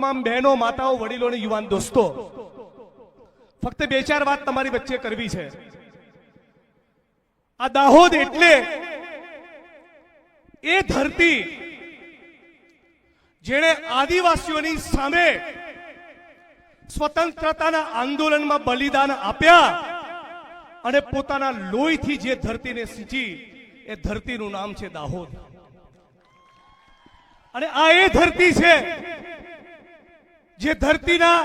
તમામ બહેનો, માતાઓ, વડીલો અને યુવાન દોસ્તો, ફક્ત બે ચાર વાત તમારી વચ્ચે કરવી છે. આ દાહોદ એટલે એ ધરતી જેણે આદિવાસીઓની સામે સ્વતંત્રતાના આંદોલનમાં બલિદાન આપ્યા અને પોતાના લોહીથી જે ધરતીને સિંચી, એ ધરતીનું નામ છે દાહોદ. અને આ એ ધરતી છે જે ધરતીના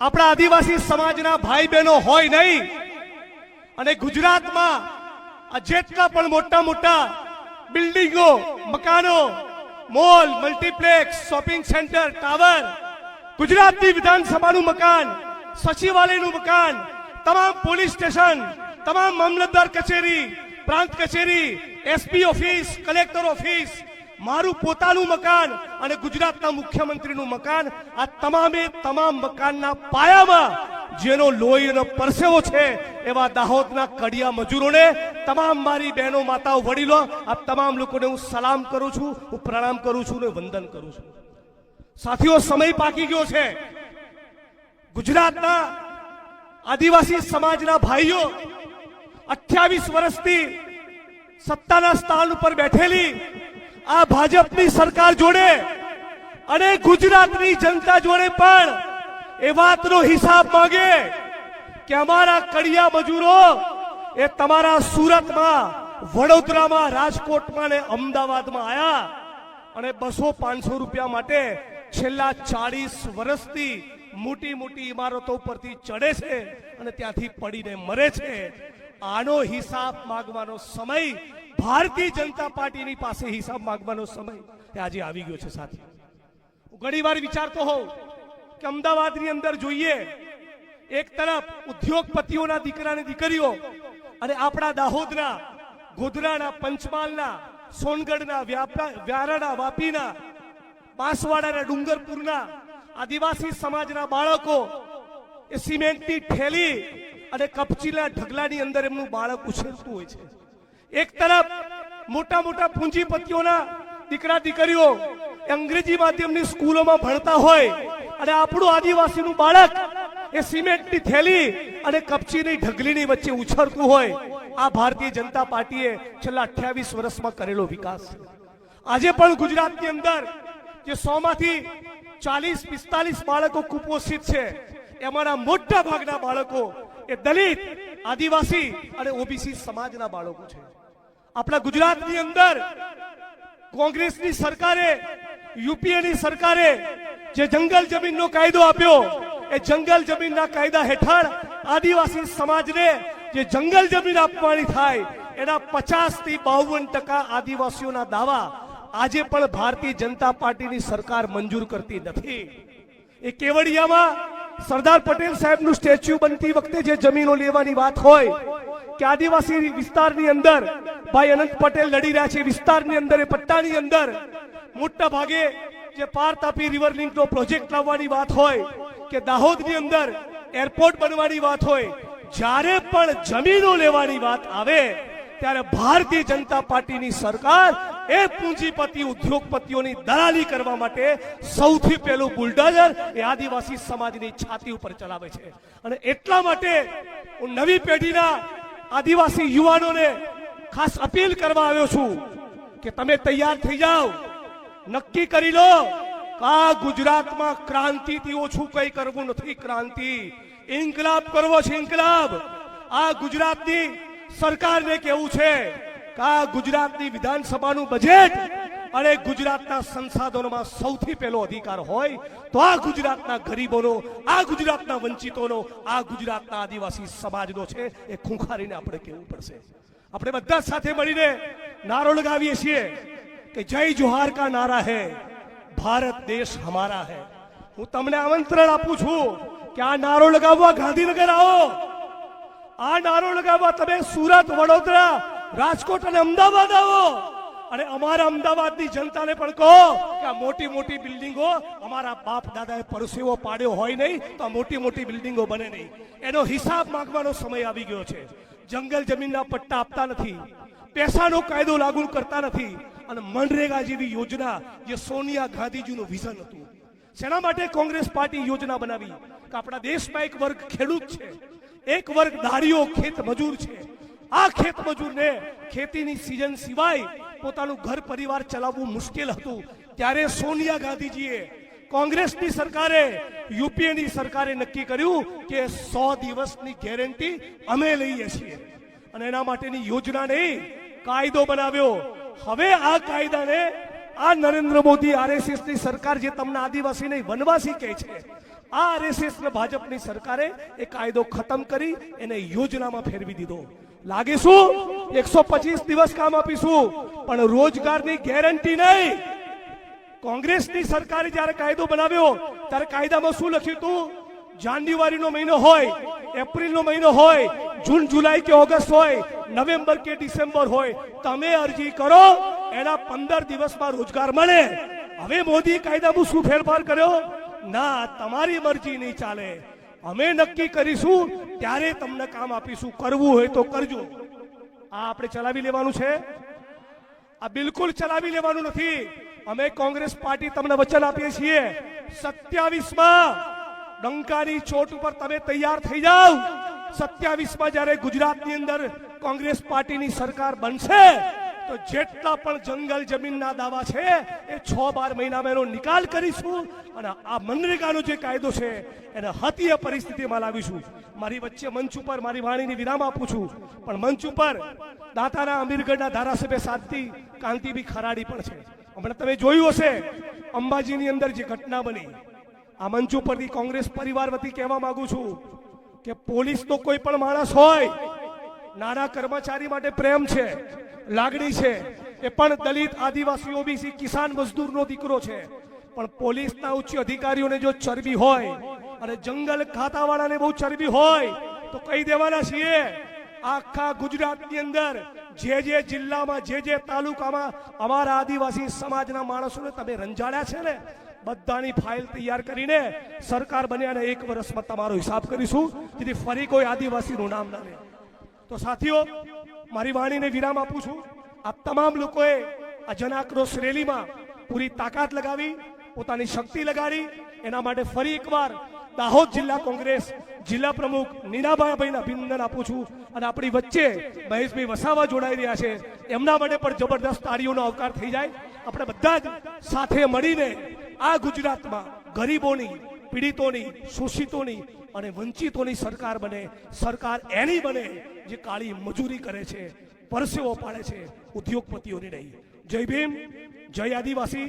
આપણા આદિવાસી સમાજના ભાઈ બહેનો હોય નહીં, અને ગુજરાતમાં આ જેટલા પણ મોટા મોટા બિલ્ડિંગો, મકાનો, mall, multiplex, shopping centre, tower, ગુજરાતની વિધાનસભાનું મકાન, સચિવાલયનું મકાન, તમામ પોલીસ સ્ટેશન, તમામ મામલતદાર કચેરી, પ્રાંત કચેરી, એસપી ઓફિસ, કલેક્ટર ઓફિસ મારું પોતાનું મકાન અને ગુજરાતના મુખ્યમંત્રીનું મકાન, આ તમામે તમામ મકાનના પાયામાં જેનો લોહી અને પરસેવો છે એવા દાહોદના કડિયા મજૂરોને, તમામ મારી બહેનો, માતાઓ, વડીલો આ તમામ લોકોને હું સલામ કરું છું, હું પ્રણામ કરું છું અને વંદન કરું છું. સાથીઓ, સમય પાકી ગયો છે. ગુજરાતના આદિવાસી સમાજના ભાઈઓ અઠ્યાવીસ વર્ષથી સત્તાના સ્થાન ઉપર બેઠેલી આ ભાજપની સરકાર જોડે અને ગુજરાતની જનતા જોડે પણ એ વાતનો હિસાબ માંગે કે અમારા કડિયા મજૂરો એ તમારા સુરતમાં, વડોદરામાં, રાજકોટમાં ને અમદાવાદમાં આયા અને બસો પાંચસો રૂપિયા માટે છેલ્લા ચાળીસ વર્ષથી મોટી મોટી ઇમારતો પરથી ચડે છે અને ત્યાંથી પડીને મરે છે. આનો હિસાબ માંગવાનો સમય ભારતીય જનતા પાર્ટીની પાસે હિસાબ માંગવાનો સમય એ આજે આવી ગયો છે સાથી. હું ઘણી વિચારતો હોઉં કે અમદાવાદની અંદર જોઈએ, એક તરફ ઉદ્યોગપતિઓના દીકરા અને દીકરીઓ અને આપણા દાહોદના, ગોધરાના, પંચમહાલના, સોનગઢના વ્યારાના, વાપીના, બાંસવાડાના, ડુંગરપુરના આદિવાસી સમાજના બાળકો એ સિમેન્ટની ઠેલી અને કપચીના ઢગલાની અંદર એમનું બાળક ઉછેરતું હોય છે. એક તરફ મોટા મોટા પૂંજીપતિઓના દીકરા દીકરીઓ અંગ્રેજી માધ્યમની સ્કૂલોમાં ભણતા હોય અને આપણું આદિવાસીનું બાળક એ સિમેન્ટની થેલી અને કપચીની ઢગલીની વચ્ચે ઉછળતું હોય, આ ભારતીય જનતા પાર્ટીએ છેલ્લા અઠ્યાવીસ વર્ષમાં કરેલો વિકાસ. આજે પણ ગુજરાતની અંદર જે સો માંથી ચાલીસ, પિસ્તાલીસ બાળકો કુપોષિત છે, એમાંના મોટા ભાગના બાળકો એ દલિત, આદિવાસી અને ઓબીસી સમાજના બાળકો છે. આપણા ગુજરાતની અંદર કોંગ્રેસની સરકારે, યુપીએની સરકારે જે જંગલ જમીનનો કાયદો આપ્યો, એ જંગલ જમીનના કાયદા હેઠળ આદિવાસી સમાજને જે જંગલ જમીન આપવાની થાય, એના પચાસથી બાવન ટકા આદિવાસીઓના દાવા આજે પણ ભારતીય જનતા પાર્ટીની સરકાર મંજૂર કરતી નથી. એ કેવડિયામાં સરદાર પટેલ સાહેબનું સ્ટેચ્યુ બનતી વખતે જે જમીનો લેવાની વાત હોય કે આદિવાસી વિસ્તારની અંદર ભાઈ અનંત પટેલ લડી રહ્યા છે. વિસ્તારની અંદર, એ પટ્ટાની અંદર મોટા ભાગે જે પાર તાપી રિવર લિંકનો પ્રોજેક્ટ લાવવાની વાત હોય કે દાહોદની અંદર એરપોર્ટ બનવાની વાત હોય, જ્યારે પણ જમીનો લેવાની વાત આવે, ત્યારે ભારતીય જનતા પાર્ટીની સરકાર એ પૂંજીપતિ, ઉદ્યોગપતિઓની દલાલી કરવા માટે સૌથી પહેલું બુલડોઝર એ આદિવાસી સમાજની છાતી ઉપર ચલાવે છે. અને એટલા માટે હું નવી પેઢીના આદિવાસી યુવાનોને ખાસ અપીલ કરવા આવ્યો છું કે તમે તૈયાર થઈ જાઓ, નક્કી કરી લો આ ગુજરાતમાં ક્રાંતિથી ઓછું કઈ કરવું નથી ક્રાંતિ. ઇન્કલાબ કરવો છે ઇન્કલાબ. આ ગુજરાતની સરકારને કેવું છે કે ગુજરાતની વિધાનસભાનું બજેટ અને ગુજરાતના સંસાધનોમાં સૌથી પહેલો અધિકાર હોય તો આ ગુજરાતના ગરીબોનો, આ ગુજરાતના વંચિતોનો, આ ગુજરાતના આદિવાસી સમાજનો છે એ ખૂંખારીને આપણે કહેવું પડશે. આપણે બધા સાથે મળીને નારો લગાવીએ છીએ કે જય જોહાર કા નારા હે, ભારત દેશ હમારા હે. હું તમને આમંત્રણ આપું છું કે આ નારો લગાવવા ગાંધીનગર આવો. આ નારો લગાવવા તમે સુરત, વડોદરા, રાજકોટ અને અમદાવાદ આવો. અને અમારા અમદાવાદની જનતાને પણ કહો કે આ મોટી મોટી બિલ્ડિંગો અમારા બાપ દાદાએ પરસેવો પાડ્યો હોય નહીં, તો આ મોટી મોટી બિલ્ડિંગો બને નહીં. એનો હિસાબ માંગવાનો સમય આવી ગયો છે. જંગલ જમીનના પટ્ટા આપતા નથી. પૈસાનો કાયદો લાગુ કરતા નથી. અને મનરેગા જેવી યોજના જે સોનિયા ગાંધીજીનું વિઝન હતું. શેના માટે કોંગ્રેસ પાર્ટી યોજના બનાવી? કે આપણા દેશમાં એક વર્ગ ખેડૂત છે. એક વર્ગ દાડીઓ ખેત મજૂર છે. આ ખેત મજૂરને ખેતીની સિઝન સિવાય પોતાનું ઘર પરિવાર ચલાવવું મુશ્કેલ હતું. ત્યારે સોનિયા ગાંધીજીએ કોંગ્રેસની સરકારે, યુપીએની સરકારે નક્કી કર્યું કે સો દિવસની ગેરંટી અમે લઈએ છીએ. અને એના માટેની યોજના નહીં કાયદો બનાવ્યો. હવે આ કાયદાને આ નરેન્દ્ર મોદી આરએસએસની સરકાર જે તમને આદિવાસી નહીં વનવાસી કહે છે, આ આરએસએસ ભાજપની સરકારે એ કાયદો ખતમ કરી, એને યોજનામાં ફેરવી દીધો. લાગે શું એકસો પચીસ દિવસ કામ આપીશું. પણ રોજગારની ગેરંટી નહીં. કોંગ્રેસની સરકારે જ્યારે કાયદો બનાવ્યો, ત્યારે કાયદામાં શું લખ્યું હતું? જાન્યુઆરીનો મહિનો હોય, એપ્રિલનો મહિનો હોય, જૂન, જુલાઈ કે ઓગસ્ટ હોય, નવેમ્બર કે ડિસેમ્બર હોય, તમે અરજી કરો, એના પંદર દિવસમાં રોજગાર મળે. હવે મોદી કાયદામાં શું ફેરફાર કર્યો? ના, તમારી મરજી નહીં ચાલે. અમે નક્કી કરીશું, ત્યારે તમને કામ આપીશું. કરવું હોય તો કરજો. આ આપણે ચલાવી લેવાનું છે. આ બિલકુલ ચલાવી લેવાનું નથી. અમે કોંગ્રેસ પાર્ટી તમને વચન આપીએ છીએ. સત્યાવીસમાં ડંકાની ચોટ ઉપર તમે તૈયાર થઈ જાઓ. સત્યાવીસમાં જ્યારે ગુજરાતની અંદર કોંગ્રેસ પાર્ટીની સરકાર બનશે તો જેટલા પણ જંગલ જમીનના દાવા છે, એ છ બાર મહિનામાં એનો નિકાલ કરીશું અને આ મનરેગાનો જે કાયદો છે, એને હતીય પરિસ્થિતિમાં લાવીશું. મારી વચ્ચે મંચ ઉપર મારી વાણીની વિરામ આપું છું. પણ મંચ ઉપર દાતાના અમીરગઢના ધારાસભ્ય સાધતી કાંતિબી ખરાડી પણ છે. હમણાં તમે જોયું હશે, અંબાજીની અંદર જે ઘટના બની. આ મંચ ઉપરથી કોંગ્રેસ પરિવાર વતી કહેવા માંગુ છું કે પોલીસ તો કોઈ પણ માણસ હોય, નાના કર્મચારી માટે પ્રેમ છે. લાગણી છે એ પણ દલિત આદિવાસી ઓબીસી કિસાન મજદૂરનો દીકરો છે. પણ પોલીસના ઉચ્ચ અધિકારીઓને જો ચરબી હોય અને જંગલ ખાતાવાળાને બહુ ચરબી હોય, તો કહી દેવાના છીએ, આખા ગુજરાતની અંદર જે જે જિલ્લામાં, જે જે તાલુકામાં અમારા આદિવાસી સમાજના માણસોને તમે રંજાડ્યા છે ને, બધાની ફાઇલ તૈયાર કરીને સરકાર બન્યાને એક વર્ષમાં તમારો હિસાબ કરીશું, જેથી ફરી કોઈ આદિવાસીનું નામ ના રહે તો સાથીઓ, મારી વાણીને વિરામ આપું છું. આપ તમામ લોકોએ આ જનાક્રોશ રેલીમાં પૂરી તાકાત લગાવી, પોતાની શક્તિ લગાડી. એના માટે ફરી એકવાર દાહોદ જિલ્લા કોંગ્રેસ જિલ્લા પ્રમુખ નીનાભાઈભાઈને અભિનંદન આપું છું અને આપણી વચ્ચે મહેશભાઈ વસાવા જોડાઈ રહ્યા છે. એમના માટે પણ જબરદસ્ત તાળીઓનો અવકાર થઈ જાય. આપણે બધા જ સાથે મળીને આ ગુજરાતમાં ગરીબોની, પીડિતોની, શોષિતોની અને વંચિતોની સરકાર બને. સરકાર એની બને જે કાળી મજૂરી કરે છે પરસેવો પાડે છે ઉદ્યોગપતિઓની નહીં. જય ભીમ જય આદિવાસી.